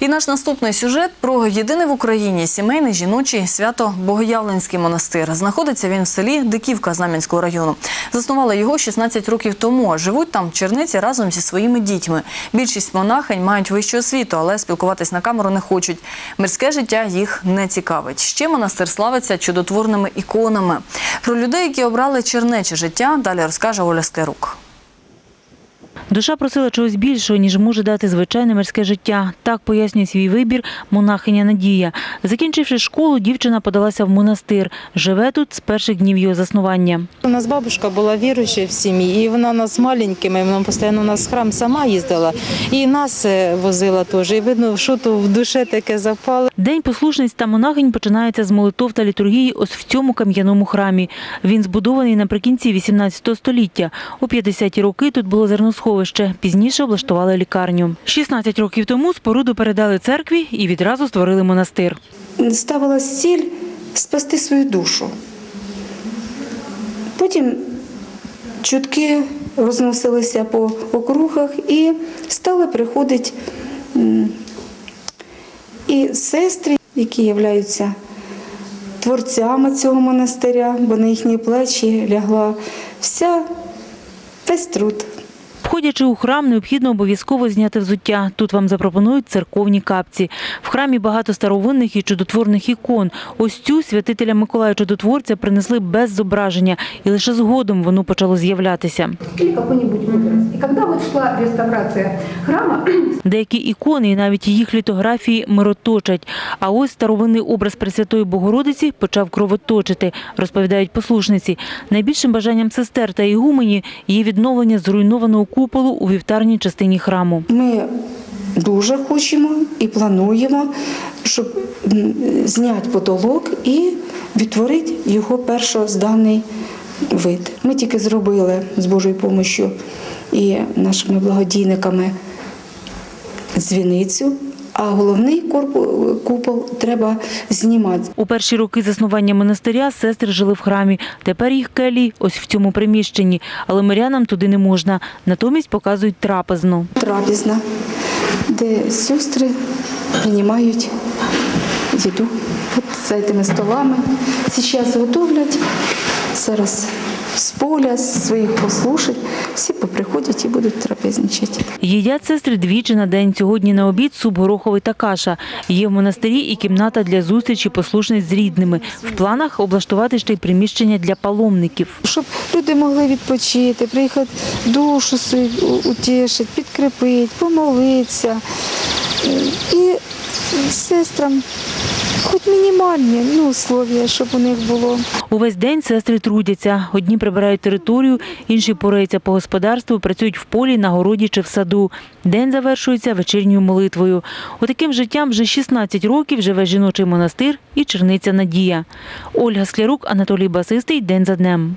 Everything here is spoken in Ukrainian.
І наш наступний сюжет про єдиний в Україні сімейний жіночий свято Богоявленський монастир. Знаходиться він в селі Диківка Знам'янського району. Заснували його 16 років тому. Живуть там черниці разом зі своїми дітьми. Більшість монахинь мають вищу освіту, але спілкуватись на камеру не хочуть. Мирське життя їх не цікавить. Ще монастир славиться чудотворними іконами. Про людей, які обрали чернече життя, далі розкаже Оля Склярук. Душа просила чогось більшого, ніж може дати звичайне мирське життя. Так пояснює свій вибір монахиня Надія. Закінчивши школу, дівчина подалася в монастир. Живе тут з перших днів його заснування. У нас бабушка була віруючою в сім'ї, і вона нас маленькими, вона постійно у нас в храм сама їздила, і нас е, возила теж. І видно, що то в душі таке запало. День послушниць та монахинь починається з молитов та літургії ось в цьому кам'яному храмі. Він збудований наприкінці 18 століття. У 50-ті роки тут було зерносховище. Пізніше облаштували лікарню. 16 років тому споруду передали церкві і відразу створили монастир. ставилась ціль спасти свою душу. Потім чутки розносилися по округах і стали приходити і сестри, які являються творцями цього монастиря, бо на їхні плечі лягла вся весь труд. Входячи у храм, необхідно обов'язково зняти взуття. Тут вам запропонують церковні капці. В храмі багато старовинних і чудотворних ікон. Ось цю святителя Миколая Чудотворця принесли без зображення, і лише згодом воно почало з'являтися. Деякі ікони і навіть їх літографії мироточать. А ось старовинний образ Пресвятої Богородиці почав кровоточити, розповідають послушниці. Найбільшим бажанням сестер та ігумені є відновлення зруйнованого куполу у вівтарній частині храму. Ми дуже хочемо і плануємо, щоб зняти потолок і відтворити його першозданий вид. Ми тільки зробили з Божою допомогою і нашими благодійниками дзвіницю, а головний купол треба знімати. У перші роки заснування монастиря сестри жили в храмі. Тепер їх келії ось в цьому приміщенні. Але мирянам туди не можна. Натомість показують трапезну. Трапізна, де сестри приймають їду от за цими столами. Зараз готовлять, зараз з поля, своїх послушать, всі поприходять і будуть трапезничати. Їдять сестри двічі на день. Сьогодні на обід суп гороховий та каша. Є в монастирі і кімната для зустрічі послушниць з рідними. В планах облаштувати ще й приміщення для паломників. Щоб люди могли відпочити, приїхати душу утішити, підкріпити, помолитися. І сестрам хоч мінімальні ну, условия, щоб у них було. Увесь день сестри трудяться. Одні прибирають територію, інші пораються по господарству, працюють в полі, на городі чи в саду. День завершується вечірньою молитвою. Отаким життям вже 16 років живе жіночий монастир і черниця Надія. Ольга Склярук, Анатолій Басистий. День за днем.